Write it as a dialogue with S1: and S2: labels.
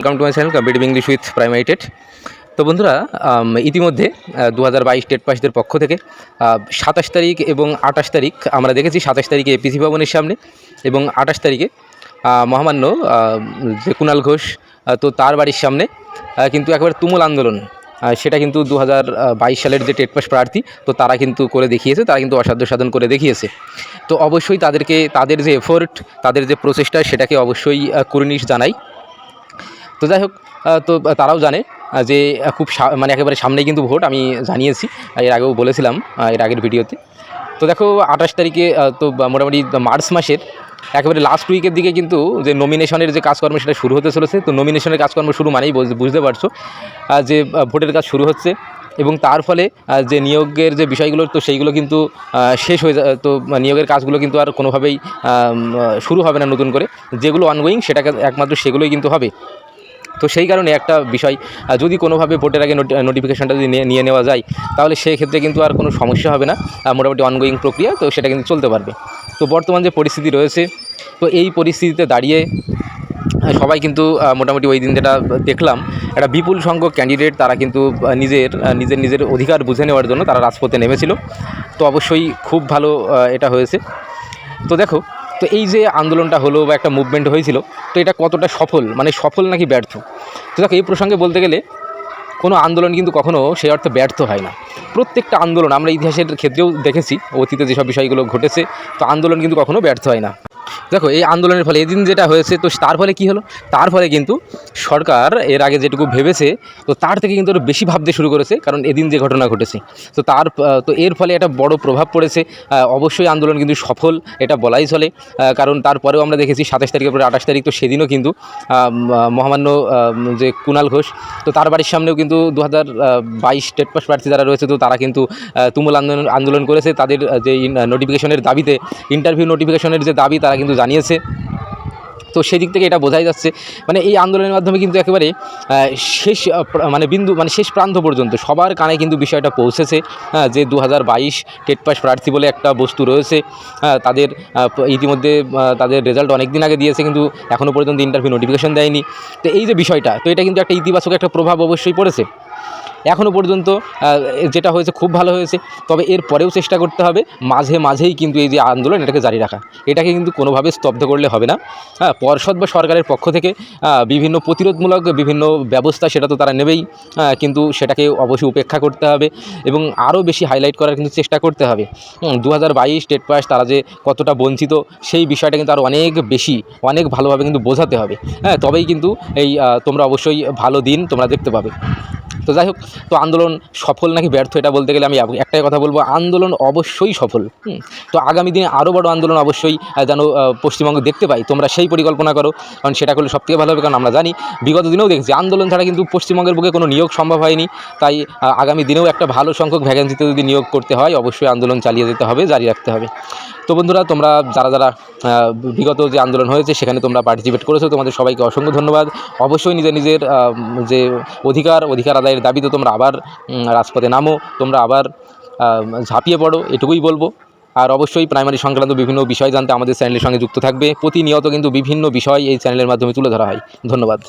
S1: Welcome to my channel competitive English with প্রাইমাইটেড তো বন্ধুরা ইতিমধ্যে দু হাজার বাইশ টেট পাসদের পক্ষ থেকে সাতাশ তারিখ এবং আঠাশ তারিখ আমরা দেখেছি সাতাশ তারিখে এপিসি ভবনের সামনে এবং আঠাশ তারিখে মহামান্য যে কুণাল ঘোষ তো তার বাড়ির সামনে কিন্তু একেবারে তুমুল আন্দোলন সেটা কিন্তু দু বাইশ সালের যে টেট পাস প্রার্থী, তো তারা কিন্তু করে দেখিয়েছে, তারা কিন্তু অসাধ্য সাধন করে দেখিয়েছে। তো অবশ্যই তাদেরকে, তাদের যে এফোর্ট তাদের যে প্রচেষ্টা, সেটাকে অবশ্যই কুর্নিশ জানাই। তো যাই হোক তো তারাও জানে যে খুব মানে একেবারে সামনেই কিন্তু ভোট, আমি জানিয়েছি এর আগেও বলেছিলাম এর আগের ভিডিওতে। তো দেখো, আঠাশ তারিখে তো মোটামুটি মার্চ মাসের একেবারে লাস্ট উইকের দিকে কিন্তু যে নমিনেশনের যে কাজকর্ম সেটা শুরু হতে চলেছে, তো নমিনেশনের কাজকর্ম শুরু মানেই বুঝতে পারছ যে ভোটের কাজ শুরু হচ্ছে এবং তার ফলে যে নিয়োগের যে বিষয়গুলো, তো সেইগুলো কিন্তু শেষ হয়ে যায় তো নিয়োগের কাজগুলো কিন্তু আর কোনোভাবেই শুরু হবে না নতুন করে। যেগুলো অনগোয়িং সেটাকে একমাত্র সেগুলোই কিন্তু হবে। তো সেই কারণে একটা বিষয় যদি কোনোভাবে ভোটের আগে নোটিফিকেশনটা যদি নিয়ে- নেওয়া যায়, তাহলে সেই ক্ষেত্রে কিন্তু আর কোনো সমস্যা হবে না মোটামুটি অনগোয়িং প্রক্রিয়া, তো সেটা কিন্তু চলতে পারবে। তো বর্তমান যে পরিস্থিতি রয়েছে, তো এই পরিস্থিতিতে দাঁড়িয়ে সবাই কিন্তু মোটামুটি ওই দিন যেটা দেখলাম, একটা বিপুল সংখ্যক ক্যান্ডিডেট তারা কিন্তু নিজের নিজের নিজের অধিকার বুঝে নেওয়ার জন্য তারা রাজপথে নেমেছিল। তো অবশ্যই খুব ভালো এটা হয়েছে। তো দেখো তো এই যে আন্দোলনটা হলো বা একটা মুভমেন্ট হয়েছিল, তো এটা কতটা সফল? মানে সফল নাকি ব্যর্থ? তো দেখো, এই প্রসঙ্গে বলতে গেলে, কোনো আন্দোলন কিন্তু কখনও সেই অর্থে ব্যর্থ হয় না। প্রত্যেকটা আন্দোলন, আমরা ইতিহাসের ক্ষেত্রেও দেখেছি, অতীতে যেসব বিষয়গুলো ঘটেছে, তো আন্দোলন কিন্তু কখনও ব্যর্থ হয় না। দেখো, এই আন্দোলনের ফলে, এদিন যেটা হয়েছে, তো তার ফলে কি হলো? তার ফলে কিন্তু সরকার এর আগে যেটুকু ভেবেছে, তো তার থেকে কিন্তু আরও বেশি ভাবতে শুরু করেছে, কারণ এদিন যে ঘটনা ঘটেছে। তো তার তো এর ফলে একটা বড় প্রভাব পড়েছে। অবশ্যই আন্দোলন কিন্তু সফল, এটা বলাই চলে। কারণ তারপরেও আমরা দেখেছি সাতাশ তারিখের পরে আঠাশ তারিখ, তো সেদিনও কিন্তু মহামান্য যে কুণাল ঘোষ, তো তার বাড়ির সামনেও কিন্তু দু হাজার বাইশ স্টেট পাস প্রার্থী যারা রয়েছে, তো তারা কিন্তু তুমুল আন্দোলন আন্দোলন করেছে। তাদের যে নোটিফিকেশনের দাবিতে ইন্টারভিউ নোটিফিকেশনের যে দাবি, তারা কিন্তু জানিয়েছে। তো সেই দিক থেকে এটা বোঝাই যাচ্ছে মানে এই আন্দোলনের মাধ্যমে কিন্তু একেবারে শেষ মানে বিন্দু মানে শেষ প্রান্ত পর্যন্ত সবার কানে কিন্তু বিষয়টা পৌঁছেছে যে দু হাজার বাইশ টেট পাস প্রার্থী বলে একটা বস্তু রয়েছে তাদের ইতিমধ্যে তাদের রেজাল্ট অনেক দিন আগে দিয়েছে কিন্তু এখনও পর্যন্ত ইন্টারভিউ নোটিফিকেশন দেয়নি। তো এই যে বিষয়টা, তো এটা কিন্তু একটা ইতিবাচক একটা প্রভাব অবশ্যই পড়েছে। এখনও পর্যন্ত যেটা হয়েছে খুব ভালো হয়েছে। তবে এর পরেও চেষ্টা করতে হবে, মাঝে মাঝেই কিন্তু এই যে আন্দোলন এটাকে জারি রাখা। এটাকে কিন্তু কোনোভাবে স্তব্ধ করলে হবে না। হ্যাঁ পর্ষদ বা সরকারের পক্ষ থেকে বিভিন্ন প্রতিরোধমূলক বিভিন্ন ব্যবস্থা সেটা তো তারা নেবেই কিন্তু সেটাকে অবশ্যই উপেক্ষা করতে হবে এবং আরও বেশি হাইলাইট করার কিন্তু চেষ্টা করতে হবে। দু হাজার বাইশ স্টেট পাস তারা যে কতটা বঞ্চিত, সেই বিষয়টা কিন্তু আরও অনেক বেশি, অনেক ভালোভাবে কিন্তু বোঝাতে হবে। হ্যাঁ তবেই কিন্তু এই তোমরা অবশ্যই ভালো দিন তোমরা দেখতে পাবে। তো যাই হোক তো আন্দোলন সফল নাকি ব্যর্থ এটা বলতে গেলে আমি একটাই কথা বলব, আন্দোলন অবশ্যই সফল। তো আগামী দিনে আরও বড় আন্দোলন অবশ্যই যেন পশ্চিমবঙ্গ দেখতে পাই, তোমরা সেই পরিকল্পনা করো, কারণ সেটা করলে সবথেকে ভালো হবে, কারণ আমরা জানি, বিগত দিনেও দেখছি, আন্দোলন ছাড়া কিন্তু পশ্চিমবঙ্গের বুকে কোনো নিয়োগ সম্ভব হয়নি, তাই আগামী দিনেও একটা ভালো সংখ্যক ভ্যাকেন্সিতে যদি নিয়োগ করতে হয়, অবশ্যই আন্দোলন চালিয়ে যেতে হবে, জারি রাখতে হবে তো বন্ধুরা, তোমরা যারা যারা বিগত যে আন্দোলন হয়েছে, সেখানে তোমরা পার্টিসিপেট করেছ, তোমাদের সবাইকে অসংখ্য ধন্যবাদ অবশ্যই নিজের নিজের যে অধিকার অধিকার আদায়ের দাবিতে তোমরা আবার রাজপথে নামো, তোমরা আবার ঝাঁপিয়ে পড়ো, এটুকুই বলব। আর অবশ্যই প্রাইমারি সংক্রান্ত বিভিন্ন বিষয় জানতে আমাদের চ্যানেলের সঙ্গে যুক্ত থাকবে। প্রতিনিয়ত কিন্তু বিভিন্ন বিষয় এই চ্যানেলের মাধ্যমে তুলে ধরা হয়। ধন্যবাদ।